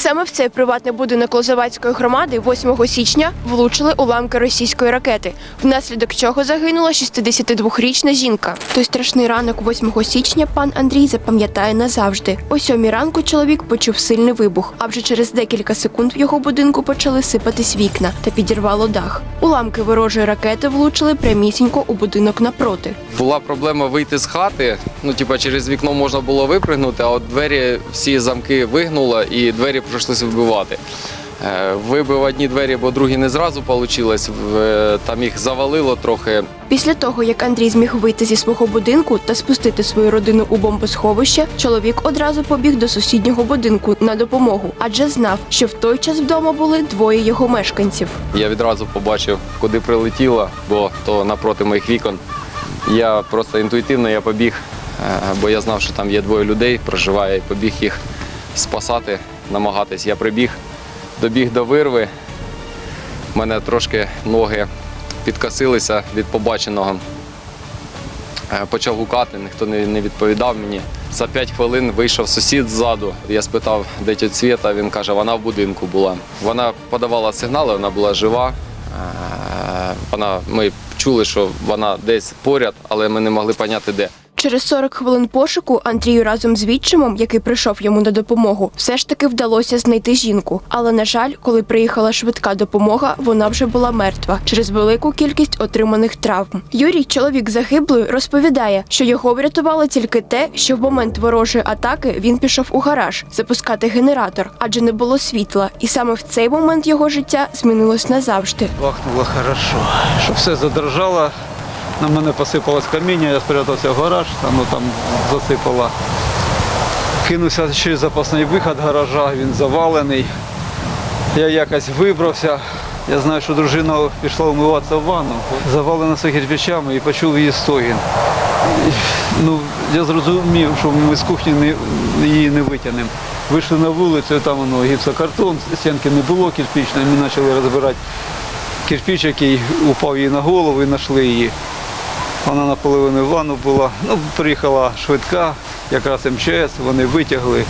Саме в цей приватний будинок Лозовацької громади 8 січня влучили уламки російської ракети, внаслідок чого загинула 62-річна жінка. Той страшний ранок 8 січня пан Андрій запам'ятає назавжди. О сьомій ранку чоловік почув сильний вибух, а вже через декілька секунд в його будинку почали сипатись вікна та підірвало дах. Уламки ворожої ракети влучили прямісінько у будинок напроти. Була проблема вийти з хати. Ну, типа, через вікно можна було випригнути, а от двері всі замки вигнуло і двері прийшлося вибивати. Е, Вибив одні двері, бо другі не зразу вийшло. Там їх завалило трохи. Після того, як Андрій зміг вийти зі свого будинку та спустити свою родину у бомбосховище, чоловік одразу побіг до сусіднього будинку на допомогу, адже знав, що в той час вдома були двоє його мешканців. Я відразу побачив, куди прилетіло, бо то напроти моїх вікон. Я просто інтуїтивно я побіг, е, бо я знав, що там є двоє людей, проживає, і побіг їх спасати, намагатись. Я прибіг, добіг до вирви. У мене трошки ноги підкосилися від побаченого. Е, Почав гукати, ніхто не, відповідав мені. За 5 хвилин вийшов сусід ззаду. Я спитав, де тітя Свєта, він каже, вона в будинку була. Вона подавала сигнали, вона була жива. Е, Вона, ми чули, що вона десь поряд, але ми не могли поняти, де. Через 40 хвилин пошуку Андрію разом з відчимом, який прийшов йому на допомогу, все ж таки вдалося знайти жінку. Але на жаль, коли приїхала швидка допомога, вона вже була мертва через велику кількість отриманих травм. Юрій, чоловік загиблої, розповідає, що його врятувало тільки те, що в момент ворожої атаки він пішов у гараж запускати генератор, адже не було світла, і саме в цей момент його життя змінилось назавжди. Бахнуло хорошо, що все задрожало. На мене посипалось каміння, я спрятався в гараж, там, ну, там засипало. Кинувся через запасний вихід гаража, він завалений. Я якось вибрався. Я знаю, що дружина пішла вмиватися в ванну, завалена кирпичами і почув її стогін. Ну, я зрозумів, що ми з кухні не, її не витягнемо. Вийшли на вулицю, там воно гіпсокартон, стінки не було кирпичної, ми почали розбирати кирпич, який упав їй на голову і знайшли її. Вона наполовину в ванну була. Ну, приїхала швидка, якраз МЧС, вони витягли.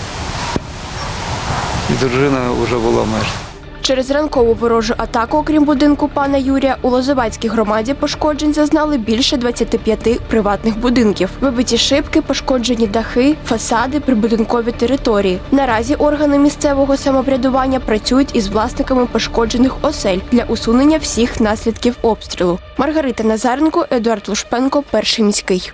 І дружина вже була мертва. Через ранкову ворожу атаку, окрім будинку пана Юрія, у Лозовацькій громаді пошкоджень зазнали більше 25 приватних будинків. Вибиті шибки, пошкоджені дахи, фасади, прибудинкові території. Наразі органи місцевого самоврядування працюють із власниками пошкоджених осель для усунення всіх наслідків обстрілу. Маргарита Назаренко, Едуард Лушпенко, перший міський.